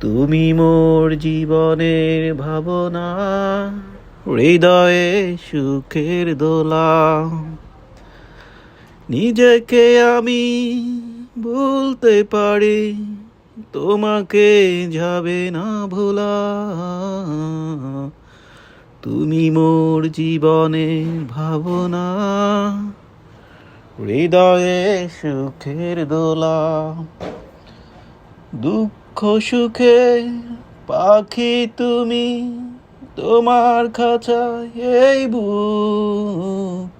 তুমি মোর জীবনের ভাবনা হৃদয়ে সুখের দোলা নিজেকে আমি বলতে পারি তোমাকে যাবে না ভোলা তুমি মোর জীবনের ভাবনা, হৃদয়ে সুখের দোলা, দুঃখ সুখে পাখি তুমি তোমার খাঁচায় এই বুক।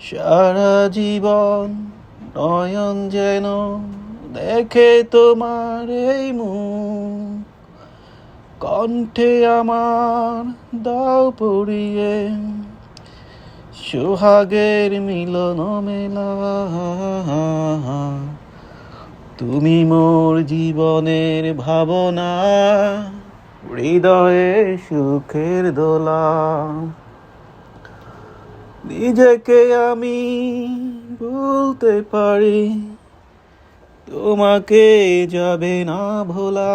সারা জীবন নয়ন যেন দেখে তোমার এই মুখ। কণ্ঠে আমার দাও পড়িয়ে, সোহাগের মিলন মেলা। তুমি মোর জীবনের ভাবনা, হৃদয়ে সুখের দোলা। নিজেকে আমি বলতে পারি, তোমাকে যাবে না ভোলা।